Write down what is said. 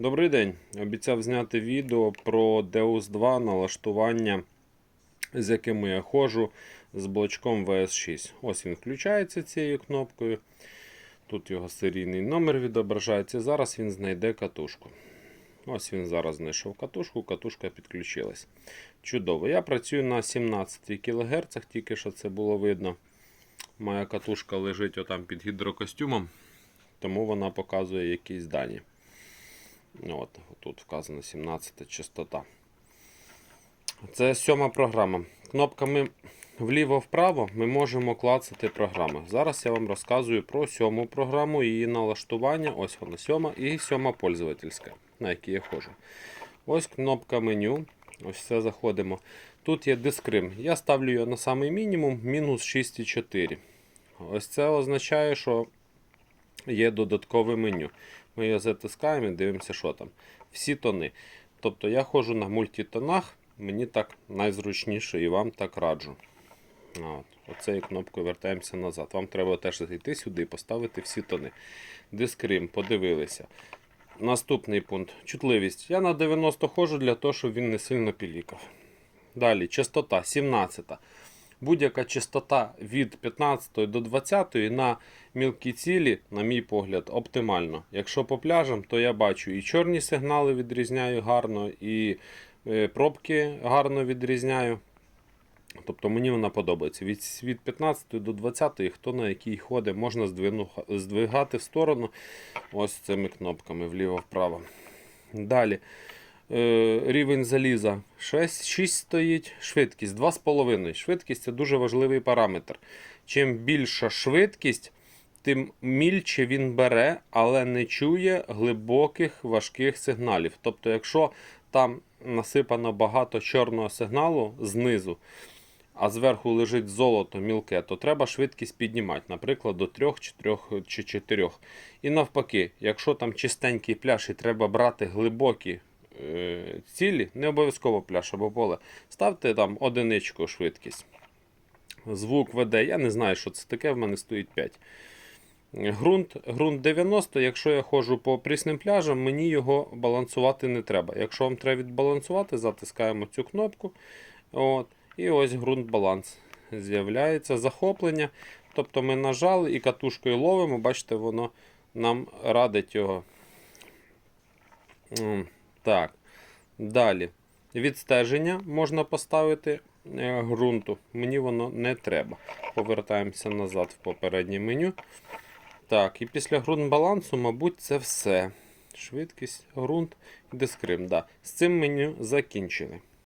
Добрий день. Обіцяв зняти відео про Deus 2 налаштування, з яким я ходжу з блочком VS6. Ось він включається цією кнопкою. Тут його серійний номер відображається. Зараз він знайде катушку. Ось він зараз знайшов катушку, катушка підключилась. Чудово. Я працюю на 17 кГц, тільки що це було видно. Моя катушка лежить отам під гідрокостюмом, тому вона показує якісь дані. От, Тут вказано 17 частота. Це сьома програма. Кнопками вліво-вправо ми можемо клацати програми. Зараз я вам розказую про сьому програму, її налаштування. Ось вона сьома і сьома пользовательська, на якій я ходжу. Ось кнопка меню. Ось це заходимо. Тут є дискрим. Я ставлю його на самий мінімум мінус 6,4. Ось це означає, що є додаткове меню. Ми його затискаємо і дивимося, що там. Всі тони. Тобто я ходжу на мультитонах, мені так найзручніше і вам так раджу. От. Оцею кнопкою вертаємося назад. Вам треба теж зайти сюди і поставити всі тони. Дискрим, подивилися. Наступний пункт чутливість. Я на 90 ходжу для того, щоб він не сильно пілікав. Далі, частота 17. Будь-яка частота від 15 до 20 на мілкі цілі, на мій погляд, оптимально. Якщо по пляжам, то я бачу і чорні сигнали відрізняю гарно, і е, пробки гарно відрізняю. Тобто мені вона подобається. Від, від 15 до 20, хто на якій ходить, можна здвигати в сторону ось цими кнопками вліво-вправо. Далі. Е, рівень заліза 6, 6 стоїть, швидкість 2,5. Швидкість це дуже важливий параметр. Чим більша швидкість, тим мільче він бере, але не чує глибоких важких сигналів. Тобто, якщо там насипано багато чорного сигналу знизу, а зверху лежить золото мілке, то треба швидкість піднімати, наприклад, до 3, 4 чи 4. І навпаки, якщо там чистенький пляж і треба брати глибокі цілі, не обов'язково пляж або поле, ставте там одиничку швидкість. Звук веде, я не знаю, що це таке, в мене стоїть 5. Грунт, грунт 90, якщо я ходжу по прісним пляжам, мені його балансувати не треба. Якщо вам треба відбалансувати, затискаємо цю кнопку. От, і ось ґрунт баланс. З'являється захоплення. Тобто ми нажали і катушкою ловимо, бачите, воно нам радить його. Так. Далі. Відстеження можна поставити е, ґрунту. Мені воно не треба. Повертаємося назад в попереднє меню. Так, і після ґрунт балансу, мабуть, це все. Швидкість, ґрунт і дискрим. Да. З цим меню закінчили.